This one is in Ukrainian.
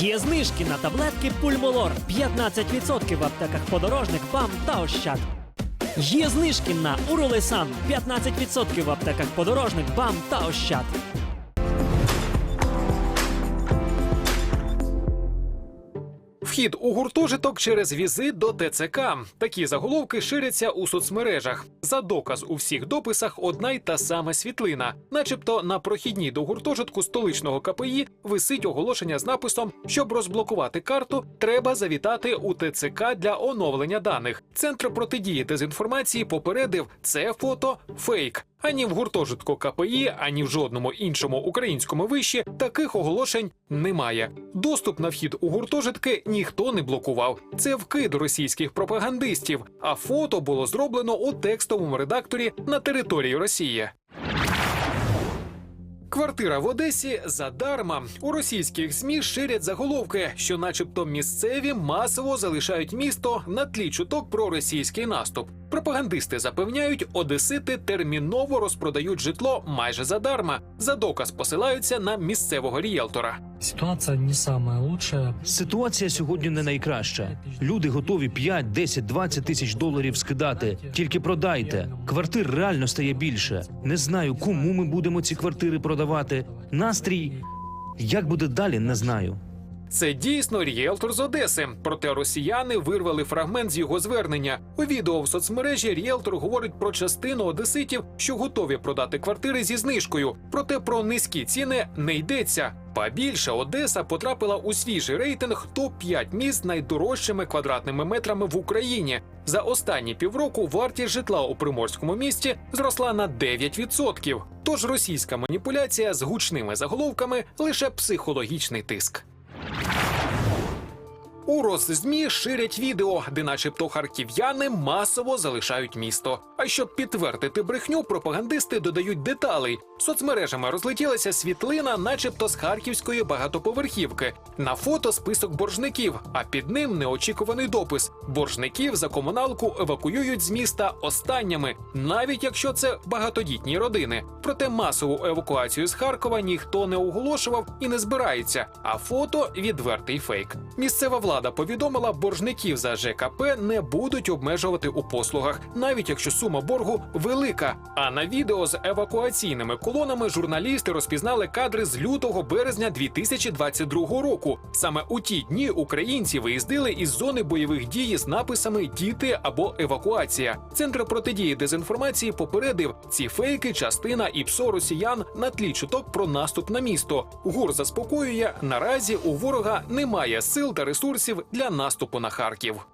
Є знижки на таблетки Пульмолор 15% в аптеках подорожник, ПАМ та Ощад. Є знижки на Уролесан 15% в аптеках подорожник, БАМ та Ощад. Вхід у гуртожиток через візит до ТЦК. Такі заголовки ширяться у соцмережах. За доказ у всіх дописах одна й та сама світлина, начебто на прохідній до гуртожитку столичного КПІ висить оголошення з написом: щоб розблокувати карту, треба завітати у ТЦК для оновлення даних. Центр протидії дезінформації попередив це фото фейк. Ані в гуртожитку КПІ, ані в жодному іншому українському виші таких оголошень немає. Доступ на вхід у гуртожитки ніхто не блокував. Це вкид російських пропагандистів. А фото було зроблено у текстовому редакторі на території Росії. Квартира в Одесі задарма. У російських ЗМІ ширять заголовки, що, начебто, місцеві масово залишають місто на тлі чуток про російський наступ. Пропагандисти запевняють, одесити терміново розпродають житло майже задарма. За доказ посилаються на місцевого рієлтора. Ситуация не самая лучшая. Ситуація сьогодні не найкраща. Люди готові 5, 10, 20 тисяч доларів скидати. Тільки продайте. Квартир реально стає більше. Не знаю, кому ми будемо ці квартири продавати. Настрій як буде далі, не знаю. Це дійсно ріелтор з Одеси. Проте росіяни вирвали фрагмент з його звернення. У відео в соцмережі ріелтор говорить про частину одеситів, що готові продати квартири зі знижкою. Проте про низькі ціни не йдеться. Ба більше Одеса потрапила у свіжий рейтинг топ-5 міст з найдорожчими квадратними метрами в Україні. За останні півроку вартість житла у приморському місті зросла на 9%. Тож російська маніпуляція з гучними заголовками лише психологічний тиск. У Росзмі ширять відео, де, начебто, харків'яни масово залишають місто. А щоб підтвердити брехню, пропагандисти додають деталей. Соцмережами розлетілася світлина, начебто з харківської багатоповерхівки. На фото список боржників, а під ним неочікуваний допис: боржників за комуналку евакуюють з міста останніми, навіть якщо це багатодітні родини. Проте масову евакуацію з Харкова ніхто не оголошував і не збирається. А фото відвертий фейк. Місцева влада повідомила, боржників за ЖКП не будуть обмежувати у послугах, навіть якщо сума боргу велика. А на відео з евакуаційними колонами журналісти розпізнали кадри з лютого березня 2022 року. Саме у ті дні українці виїздили із зони бойових дій з написами Діти або евакуація. Центр протидії дезінформації попередив ці фейки, частина і псо росіян на тлі чуток про наступ на місто. ГУР заспокоює наразі у ворога немає сил та ресурсів для наступу на Харків.